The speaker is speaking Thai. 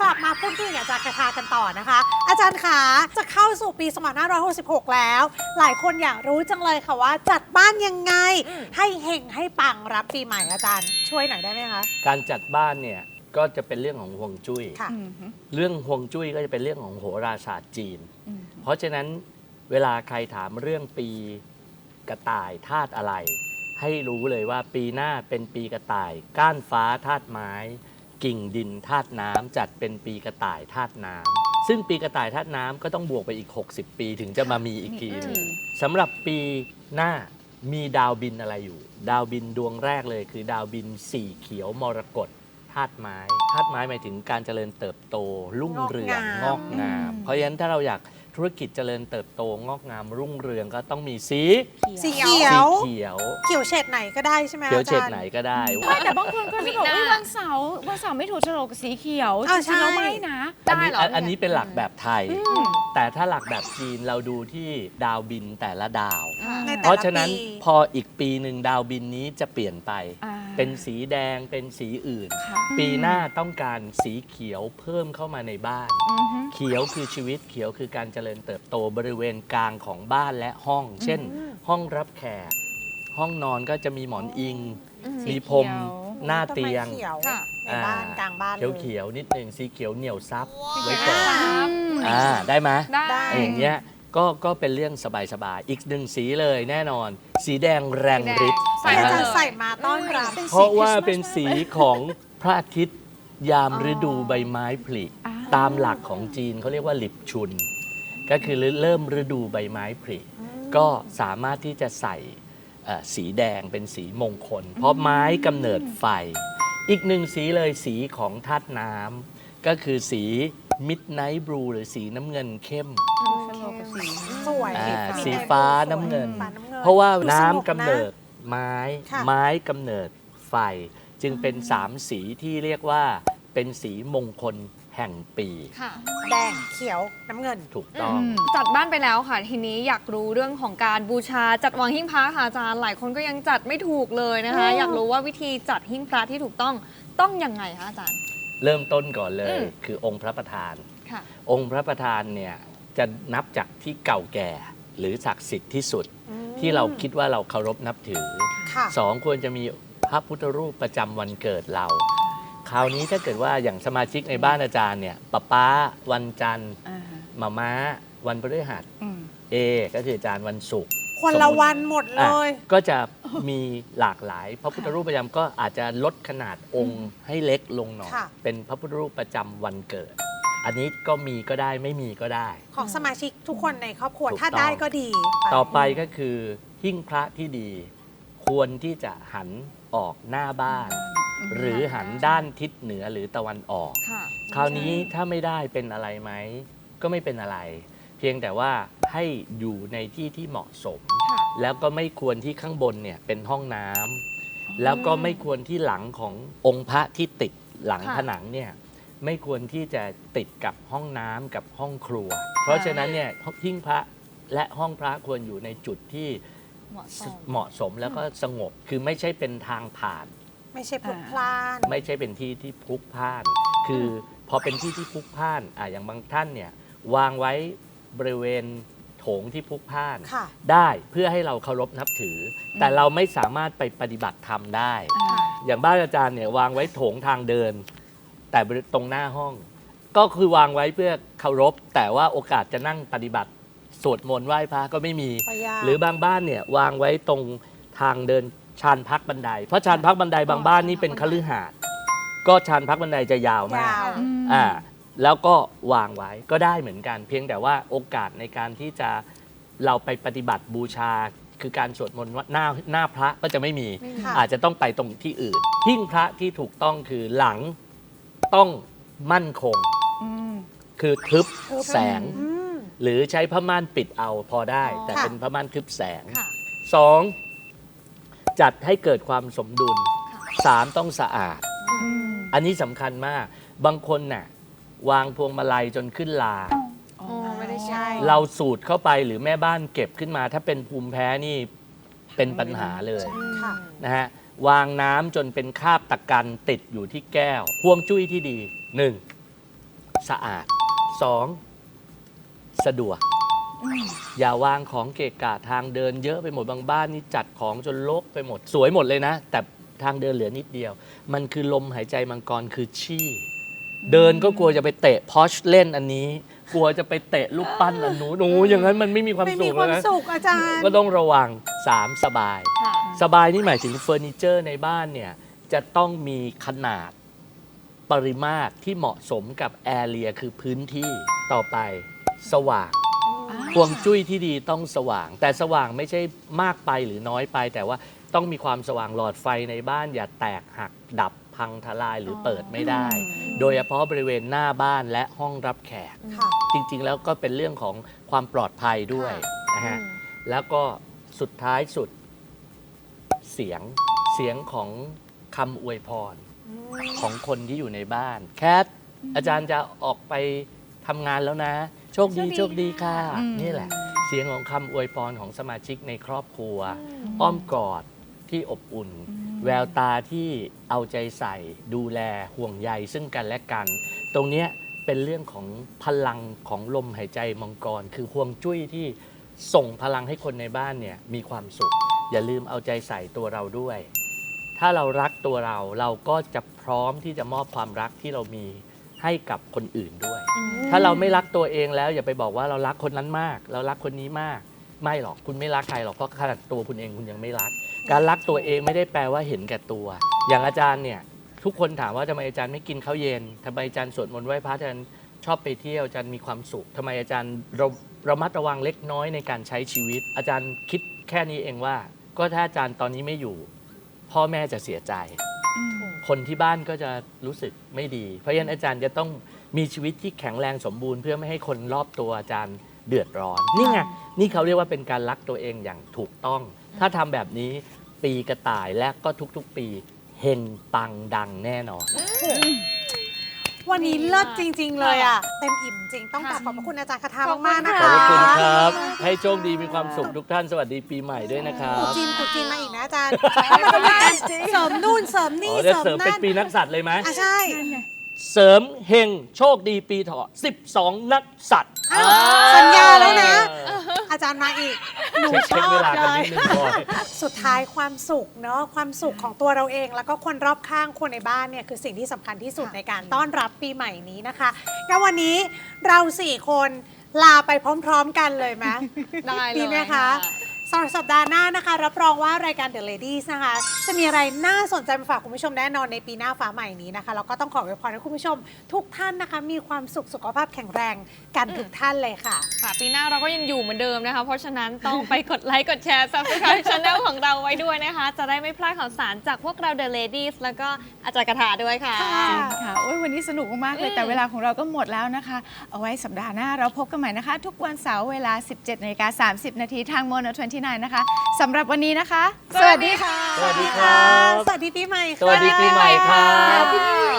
กลับมาพูดคุยกับอาจารย์คาทากันต่อนะคะ อาจารย์ขาจะเข้าสู่ปี 2566 แล้ว หลายคนอยากรู้จังเลยค่ะว่าจัดบ้านยังไง ให้เฮงให้ปังรับปีใหม่อาจารย์ ช่วยหน่อยได้ไหมคะ การจัดบ้านเนี่ยก็จะเป็นเรื่องของฮวงจุ้ย ค่ะ อืมฮึเรื่องฮวงจุ้ยก็จะเป็นเรื่องของโหราศาสตร์จีน อืมเพราะฉะนั้นเวลาใครถามเรื่องปีกระต่ายธาตุอะไร ให้รู้เลยว่าปีหน้าเป็นปีกระต่าย ก้านฟ้าธาตุไม้ กิ่งดินธาตุน้ำจัดเป็นปีกระต่ายธาตุน้ำซึ่งปีกระต่ายธาตุน้ำก็ต้องบวกไปอีก 60 ปีถึงจะมามีอีกทีหนึง สำหรับปีหน้ามีดาวบินอะไรอยู่ ดาวบินดวงแรกเลยคือดาวบินสีเขียวมรกตธาตุไม้ธาตุไม้หมายถึงการเจริญเติบโตรุ่งเรืองงงออกกงางามมเพราะฉะนั้นถ้าเราอยาก ธุรกิจเจริญเติบโตงอกงามรุ่งเรืองก็ต้องมีสีสีเขียวเขียวสีเขียวเขียวเฉดไหนก็ได้ใช่ไหมเขียวอาเฉจาดรย์ ไหนก็ได้ ไม่แต่บางคนก็จะบอกมีหน้าว่าวันเสาร์วันเสาร์ไม่ถูกโฉลกกับสีเขียวอ้าวจริงๆแล้วใช่ไม่นะอันนี้ได้เหรออันอันนี้เป็นหลักแบบไทยอืมแต่ถ้าหลักแบบจีนเราดูที่ดาวบินแต่ละดาว อ่า ในแต่เพราะละฉะนั้นปี พออีกปีหนึ่งดาวบินนี้จะเปลี่ยนไป อ่า เป็นสีแดงเป็นสีอื่น ค่ะ ปีหน้าต้องการสีเขียวเพิ่มเข้ามาในบ้าน อือฮึ เขียวคือชีวิตเขียวคือการเจริญเติบโตบริเวณกลางของบ้านและห้อง เช่น ห้องรับแขก ห้องนอนก็จะมีหมอนอิงอืมมีพรมสีเขียวหน้าต้นไม้เตียงเขียวค่ะ ในบ้านกลางบ้านเลยเขียวๆนิดหนึ่งสีเขียวเหนียวซับไว้สีก่อนเขียวอ่าได้ไหมได้ได้ อย่างเงี้ย ก็ก็เป็นเรื่องสบายๆ อีกหนึ่งสีเลยแน่นอน สีแดงแรงฤทธิ์ใส่อาเลจารยย์ใส่มาต้อนรับ เพราะว่าเป็นสีของพระอาทิตย์ยามฤดูใบไม้ผลิอ่าตามหลักของจีนเขาเรียกว่าหลิบชุน ก็คือเริ่มฤดูใบไม้ผลิก็สามารถที่จะใส่เอ่อสีแดงเป็นสีมงคล เพราะไม้กำเนิดไฟ อีกหนึ่งสีเลยสีของธาตุน้ำก็คือสี Midnight Blue หรือสีน้ำเงินเข้มโฉลกกับ สีสวยอ่ามีสีแดงฟ้าสวยน้ำเงิน ฟ้าำเงิน เพราะว่าดูน้ำสงบกำเนิดไม้ ค่ะ ไม้กำเนิดไฟ จึงเป็นสามสีที่เรียกว่าเป็นสีมงคลแห่งปีค่ะ แดงเขียวน้ำเงิน ถูกต้องอืมจัดบ้านไปแล้วค่ะ ทีนี้อยากรู้เรื่องของการบูชาจัดวางหิ้งพระค่ะอาจารย์หลายคนก็ยังจัดไม่ถูกเลยนะคะ อืม อยากรู้ว่าวิธีจัดหิ้งพระที่ถูกต้องต้องยังไงคะอาจารย์ เริ่มต้นก่อนเลอืย ม คือองค์พระประธาน ค่ะ องค์พระประธานเนี่ย จะนับจากที่เก่าแก่ หรือศักดิ์สิทธิ์ที่สุด อืมที่เราคิดว่าเราเคารพนับถือ ค่ะ สองควรจะมีพระพุทธรูปประจำวันเกิดเรา คราวนี้ถ้าเกิดว่าอย่างสมาชิกในบ้านอาจารย์เนี่ยป้าป้าวันจันทร์อ่าฮะมาม้า วันพฤหัสอืมเอ ก็คืออาจารย์วันศุกร์คนละวันหมดเลอะย ก็จะมีหลากหลาย พระพุทธรูปประจำก็อาจจะลดขนาดองค์ให้เล็กลงหน่อยค่ะ เป็นพระพุทธรูปประจำวันเกิด อันนี้ก็มีก็ได้ไม่มีก็ได้ ของสมาชิกทุกคนในครอบครัวถูกถ้าต้อง ได้ก็ดีต่อไปก็คือหิ้งพระที่ดี ควรที่จะหันออกหน้าบ้าน หรือหันด้านทิศเหนือหรือตะวันออก ค่ะคราวนี้ถ้าไม่ได้เป็นอะไรไหม ก็ไม่เป็นอะไร เพียงแต่ว่าให้อยู่ในที่ที่เหมาะสม ค่ะ แล้วก็ไม่ควรที่ข้างบนเนี่ยเป็นห้องน้ำแล้วก็ไม่ควรที่หลังขององค์พระที่ติดหลังค่ะ ผนังเนี่ย ไม่ควรที่จะติดกับห้องน้ำกับห้องครัว เพราะฉะนั้นเนี่ยหิ้งพระและห้องพระควรอยู่ในจุดที่เหมาะสมเหมาะสมแล้วก็สงบ คือไม่ใช่เป็นทางผ่าน ไม่ใช่พลุกพล่าน ไม่ใช่เป็นที่ที่พลุกพล่าน คือพอเป็นที่ที่พลุกพล่านอะอย่างบางท่านเนี่ยวางไว้บริเวณโถงที่พลุกพล่าน ค่ะ ได้เพื่อให้เราเคารพนับถืออแต่เราไม่สามารถไปปฏิบัติธรรมได้ อ่า อย่างบ้านอาจารย์เนี่ยวางไว้โถงทางเดิน แต่ตรงหน้าห้อง ก็คือวางไว้เพื่อเคารพ แต่ว่าโอกาสจะนั่งปฏิบัติสวดมนต์ไหว้พระก็ไม่มีพยายามหรือบางบ้านเนี่ยวางไว้ตรงทางเดินชานพักบันได เพราะชานพักบันไดบางบ้านนี่เป็นคฤหาสน์ก็ชานพักบันไดจะยาวมากยาวอืมอ่าแล้วก็วางไว้ก็ได้เหมือนกัน เพียงแต่ว่าโอกาสในการที่จะเราไปปฏิบัติบูชา คือการสวดมนต์หน้าหน้าพระก็จะไม่มี ไม่มีค่ะอาจจะต้องไปตรงที่อื่นหิ้งพระที่ถูกต้องคือหลัง ต้องมั่นคง อืม คือทึบทึบ แสง อืม หรือใช้ผ้าม่านปิดเอาพอได้อ๋อแต่ค่ะ เป็นผ้าม่านทึบแสงค่ะ สองจัดให้เกิดความสมดุลค่ะ สามต้องสะอาด อืมอันนี้สำคัญมาก บางคนน่ะวางพวงมาลัยจนขึ้นลา อ๋อโอ้ไม่ได้ใช่ เราสูดเข้าไปหรือแม่บ้านเก็บขึ้นมา ถ้าเป็นภูมิแพ้นี่เป็นปัญหาเลยค่ะ นะฮะ วางน้ำจนเป็นคราบตะกันติดอยู่ที่แก้วห่วงจุ้ยที่ดีหนึ่งสะอาดสองสะดวก อย่าวางของเกะกะทางเดินเยอะไปหมดบางบ้านนี่จัดของจนลกไปหมด สวยหมดเลยนะ แต่ทางเดินเหลือนิดเดียว มันคือลมหายใจมังกรคือชี่ เดินก็กลัวจะไปเตะพอชเล่นอันนี้ กลัวจะไปเตะลูกปั้นอันนู้นโอ้ยอย่างนั้นมันไม่มีความไม่สุมีขความนะ สุขอาจารย์ ก็ต้องระวัง 3 สบาย ค่ะ สบายนี่หมายถึงเฟอร์นิเจอร์ในบ้านเนี่ยจะต้องมีขนาดปริมาตรที่เหมาะสมกับแอเรียคือพื้นที่ต่อไปสว่างฮวงจุ้ยที่ดีต้องสว่าง แต่สว่างไม่ใช่มากไปหรือน้อยไป แต่ว่าต้องมีความสว่างหลอดไฟในบ้าน อย่าแตกหักดับพังทลายหรือเปิดไม่ได้ โดยเฉพาะบริเวณหน้าบ้านและห้องรับแขก ค่ะ จริงๆ แล้วก็เป็นเรื่องของความปลอดภัยด้วยนะฮะ แล้วก็สุดท้ายสุด เสียงเสียงของคำอวยพรของคนที่อยู่ในบ้าน แคทอาจารย์จะออกไปทำงานแล้วนะโชคดีโชคดีโชคดีค่ะ อืม นี่แหละ เสียงของคำอวยพรของสมาชิกในครอบครัว อ้อมกอดที่อบอุ่น แววตาที่เอาใจใส่ ดูแลห่วงใยซึ่งกันและกัน ตรงเนี้ยเป็นเรื่องของพลังของลมหายใจมังกร คือห่วงจุ้ยที่ส่งพลังให้คนในบ้านเนี่ยมีความสุข อย่าลืมเอาใจใส่ตัวเราด้วย ถ้าเรารักตัวเราเราก็จะพร้อมที่จะมอบความรักที่เรามีให้กับคนอื่นด้วย ถ้าเราไม่รักตัวเองแล้วอย่าไปบอกว่าเรารักคนนั้นมาก เรารักคนนี้มาก ไม่หรอกคุณไม่รักใครหรอกเพราะขนาดตัวคุณเองคุณยังไม่รัก การรักตัวเองไม่ได้แปลว่าเห็นแก่ตัว อย่างอาจารย์เนี่ยทุกคนถามว่าทำไมอาจารย์ไม่กินข้าวเย็นทำไมอาจารย์สวดมนต์ไหว้พระอาจารย์ชอบไปเที่ยวอาจารย์มีความสุขทำไมอาจารย์เราระมัดระวังเล็กน้อยในการใช้ชีวิต อาจารย์คิดแค่นี้เองว่า ก็ถ้าอาจารย์ตอนนี้ไม่อยู่ พ่อแม่จะเสียใจ คนที่บ้านก็จะรู้สึกไม่ดี เพราะฉะนั้นอาจารย์จะต้องมีชีวิตที่แข็งแรงสมบูรณ์เพื่อไม่ให้คนรอบตัวอาจารย์เดือดร้อน นี่ไงนี่เขาเรียกว่าเป็นการรักตัวเองอย่างถูกต้อง ถ้าทำแบบนี้ปีกระต่ายและก็ทุกๆปีเฮงปังดังแน่นอน วันนี้เลิศจริง ๆ เลยอะ เต็มอิ่มจริงต้องกราบขอบพระคุณอาจารย์คาทาขอบคุณมากๆนะขอบคะพระคุณครับ ให้โชคดีมีความสุขทุกท่านสวัสดีปีใหม่ด้วยนะครับตุ๊จีนตุ๊จีนมาอีกนะอาจารย์มันก็มีการเสริมนู่นเสริมอ๋นี่อจะเสริเสริมมเป็นนั่นปีนักสัตว์เลยไหมอะใช่ เสริมเฮงโชคดีปีเถาะ12 นักสัตว์อ้าวสัญญาแล้วนะ อาจารย์มาอีก หนูเช็คชเช็คอเวบลาเลกันย นิดนึงก่อน สุดท้ายความสุขเนาะความสุขของตัวเราเอง แล้วก็คนรอบข้างคนในบ้านเนี่ยคือสิ่งที่สำคัญที่สุดในการต้อนรับปีใหม่นี้นะคะงั้นวันนี้เราสี่คนลาไปพร้อม ๆ กันเลยไหม ได้เลยดีไหมคะ สำหรับสัปดาห์หน้านะคะ รับรองว่ารายการ The Ladies นะคะ จะมีอะไรน่าสนใจมาฝากคุณผู้ชมแน่นอนในปีหน้าฟ้าใหม่นี้นะคะแล้วก็ต้องขออวยพรให้คุณผู้ชม ทุกท่านนะคะ มีความสุขสุขภาพแข็งแรงกันทุกท่านเลยค่ะ ค่ะปีหน้าเราก็ยังอยู่เหมือนเดิมนะคะ เพราะฉะนั้นต้องไปกดไลค์กดแชร์ subscribe channel ของเราไว้ด้วยนะคะ จะได้ไม่พลาดข่าวสารจากพวกเรา The Ladies แล้วก็อาจารย์กระถาด้วยค่ะค่ะ จริงค่ะโอ้ยวันนี้สนุกมากๆเลยอืมแต่เวลาของเราก็หมดแล้วนะคะ เอาไว้สัปดาห์หน้าเราพบกันใหม่นะคะ ทุกวันเสาร์เวลา 17นาฬิกา30 นาทีทางโมโน29นะคะสำหรับวันนี้นะคะ สวัสดีค่ะ สวัสดีครับ สวัสดีปีใหม่ค่ะ สวัสดีปีใหม่ครับ Happy New Year